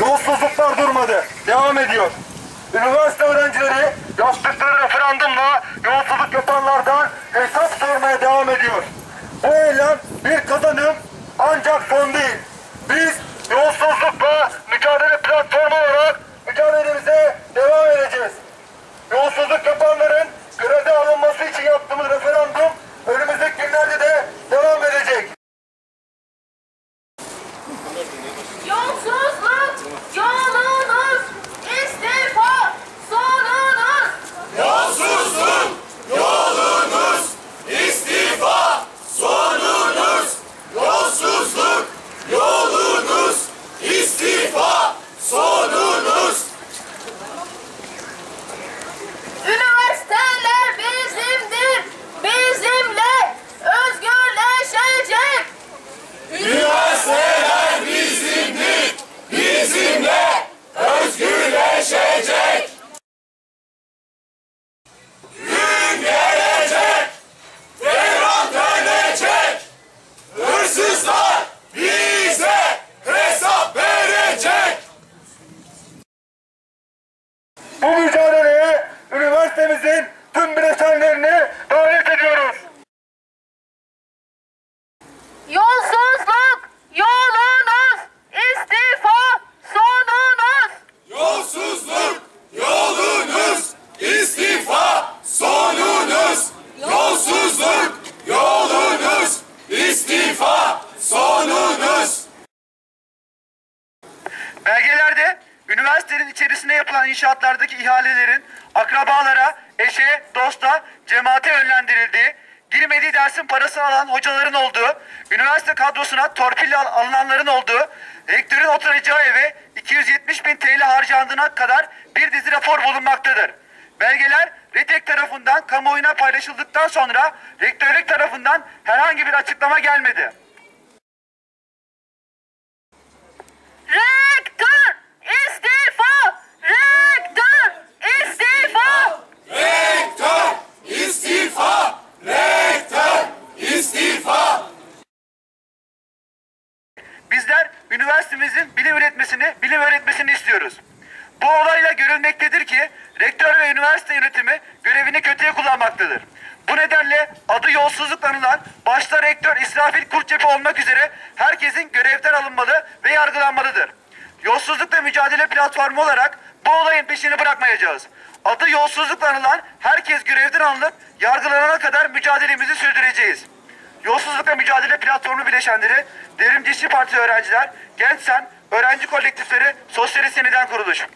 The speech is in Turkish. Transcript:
Yolsuzluklar durmadı. Devam ediyor. Üniversite öğrencileri yaptıkları referandumla yolsuzluk yapanlardan hesap sormaya devam ediyor. Bu eylem bir kazanım ancak son değil. Üniversitenin içerisinde yapılan inşaatlardaki ihalelerin akrabalara, eşe, dosta, cemaate yönlendirildiği, girmediği dersin parasını alan hocaların olduğu, üniversite kadrosuna torpille al- alınanların olduğu, rektörün oturacağı eve 270 bin TL harcandığına kadar bir dizi rapor bulunmaktadır. Belgeler RETEK tarafından kamuoyuna paylaşıldıktan sonra rektörlük tarafından herhangi bir açıklama gelmedi. Rektör istifa rektör istifa Rektör istifa Rektör istifa Bizler üniversitemizin bilim üretmesini, bilim öğretmesini istiyoruz. Bu olayla görülmektedir ki rektör ve üniversite yönetimi görevini kötüye kullanmaktadır. Bu nedenle adı yolsuzluk anılan başta rektör İsrafil Kurtçepe olmak üzere herkesin görevden alınmalı ve yargılanmalıdır. Yolsuzlukla mücadele platformu olarak bu olayın peşini bırakmayacağız. Adı yolsuzlukla anılan herkes görevden alınıp yargılanana kadar mücadelemizi sürdüreceğiz. Yolsuzlukla Mücadele Platformu bileşenleri, Devrimci İşçi Parti öğrenciler, Genç Sen, öğrenci kolektifleri, Sosyalist Yeniden Kuruluş.